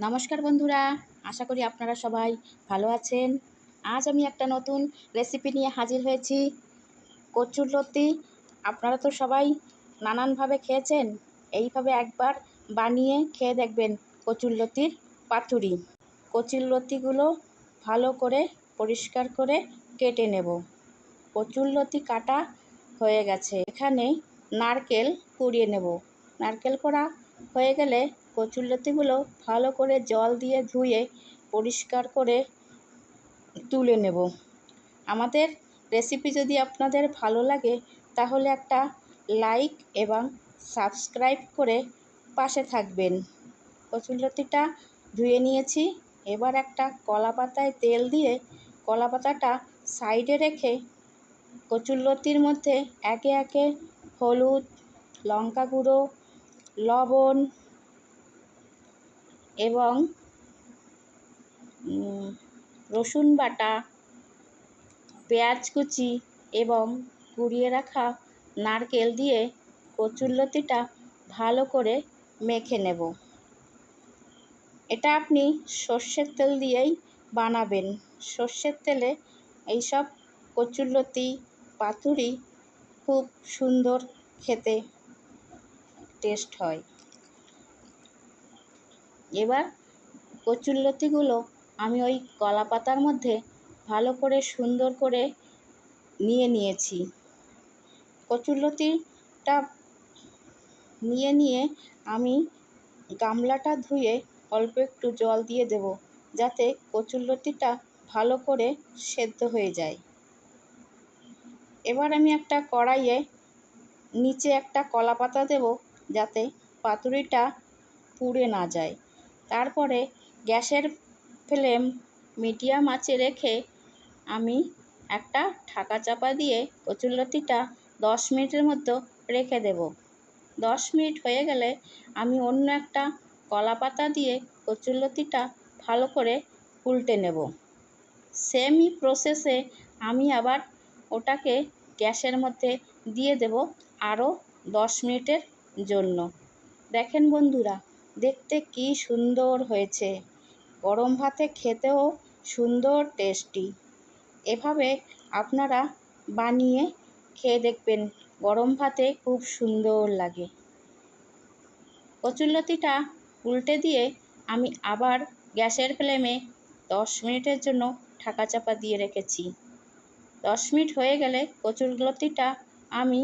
নমস্কার বন্ধুরা, আশা করি আপনারা সবাই ভালো আছেন। আজ আমি একটা নতুন রেসিপি নিয়ে হাজির হয়েছি, কচুর লতি। আপনারা তো সবাই নানানভাবে খেয়েছেন, এইভাবে একবার বানিয়ে খেয়ে দেখবেন কচুর লতির পাতুরি। কচুর লতিগুলো ভালো করে পরিষ্কার করে কেটে নেব। কচুর লতি কাটা হয়ে গেছে। এখানে নারকেল কুড়িয়ে নেব। নারকেল করা হয়ে গেলে কচুরলতিগুলো ভালো করে জল দিয়ে ধুয়ে পরিষ্কার করে তুলে নেব। আমাদের রেসিপি যদি আপনাদের ভালো লাগে, তাহলে একটা লাইক এবং সাবস্ক্রাইব করে পাশে থাকবেন। কচুরলতিটা ধুয়ে নিয়েছি। এবার একটা কলা পাতায় তেল দিয়ে কলা পাতাটা সাইডে রেখে কচুরলতির মধ্যে একে একে হলুদ, লঙ্কা গুঁড়ো, লবণ এবং রসুন বাটা, পেঁয়াজ কুচি এবং কুড়িয়ে রাখা নারকেল দিয়ে কচুরলতিটা ভালো করে মেখে নেব। এটা আপনি সর্ষের তেল দিয়েই বানাবেন। সর্ষের তেলে এইসব কচুরলতি, পাতুরি খুব সুন্দর খেতে টেস্ট হয়। এবার কচুরলতিগুলো আমি ওই কলা পাতার মধ্যে ভালো করে সুন্দর করে নিয়ে নিয়েছি। কচুরলতিটা নিয়ে নিয়ে আমি গামলাটা ধুয়ে অল্প একটু জল দিয়ে দেব যাতে কচুরলতিটা ভালো করে সেদ্ধ হয়ে যায়। এবার আমি একটা কড়াইয়ে নিচে একটা কলা পাতা দেব যাতে পাতুরিটা পুড়ে না যায়। তারপরে গ্যাসের ফ্লেম মিডিয়াম আঁচে রেখে আমি একটা ঢাকা চাপা দিয়ে কচুরলতিটা দশ মিনিটের মতো রেখে দেব। দশ মিনিট হয়ে গেলে আমি অন্য একটা কলা পাতা দিয়ে কচুরলতিটা ভালো করে উল্টে নেব। সেমই প্রসেসে আমি আবার ওটাকে গ্যাসের মধ্যে দিয়ে দেব আরও দশ মিনিটের জন্য। দেখেন বন্ধুরা দেখতে কি সুন্দর হয়েছে। গরম ভাতে খেতেও সুন্দর টেস্টি। এভাবে আপনারা বানিয়ে খেয়ে দেখবেন, গরম ভাতে খুব সুন্দর লাগে। কচুরলতিটা উল্টে দিয়ে আমি আবার গ্যাসের ফ্লেমে দশ মিনিটের জন্য ঢাকা চাপা দিয়ে রেখেছি। দশ মিনিট হয়ে গেলে কচুরলতিটা আমি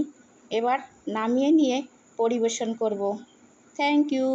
এবার নামিয়ে নিয়ে পরিবেশন করব। Thank you.